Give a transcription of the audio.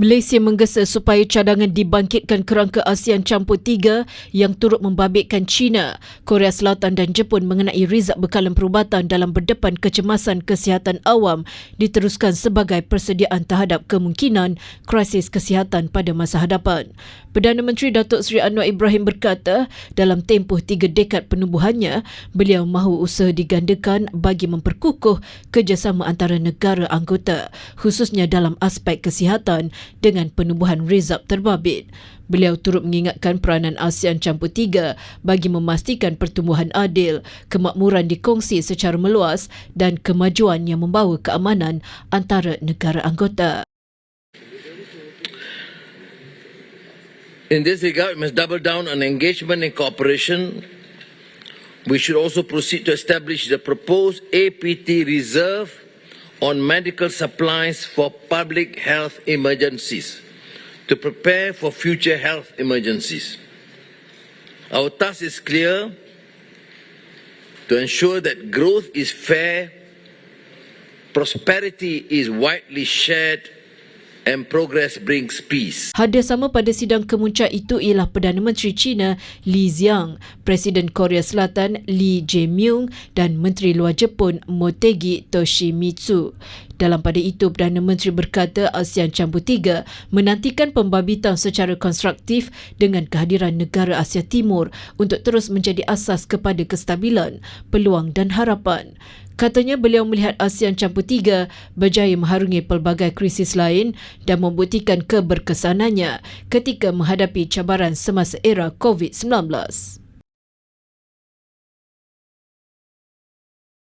Malaysia menggesa supaya cadangan dibangkitkan kerangka ASEAN campur tiga yang turut membabitkan China, Korea Selatan dan Jepun mengenai rizab bekalan perubatan dalam berdepan kecemasan kesihatan awam diteruskan sebagai persediaan terhadap kemungkinan krisis kesihatan pada masa hadapan. Perdana Menteri Datuk Seri Anwar Ibrahim berkata, dalam tempoh tiga dekad penubuhannya, beliau mahu usaha digandakan bagi memperkukuh kerjasama antara negara anggota, khususnya dalam aspek kesihatan dengan penubuhan rizab terbabit. Beliau turut mengingatkan peranan ASEAN campur tiga bagi memastikan pertumbuhan adil, kemakmuran dikongsi secara meluas dan kemajuan yang membawa keamanan antara negara anggota. In this regard, we must double down on engagement and cooperation. We should also proceed to establish the proposed APT reserve on medical supplies for public health emergencies to prepare for future health emergencies. Our task is clear to ensure that growth is fair, prosperity is widely shared, and progress brings peace. Hadir sama pada sidang kemuncak itu ialah Perdana Menteri China Li Xiang, Presiden Korea Selatan Lee Jae-myung dan Menteri Luar Jepun Motegi Toshimitsu. Dalam pada itu, Perdana Menteri berkata ASEAN Campur Tiga menantikan pembabitan secara konstruktif dengan kehadiran negara Asia Timur untuk terus menjadi asas kepada kestabilan, peluang dan harapan. Katanya beliau melihat ASEAN Campur Tiga berjaya mengharungi pelbagai krisis lain dan membuktikan keberkesanannya ketika menghadapi cabaran semasa era COVID-19.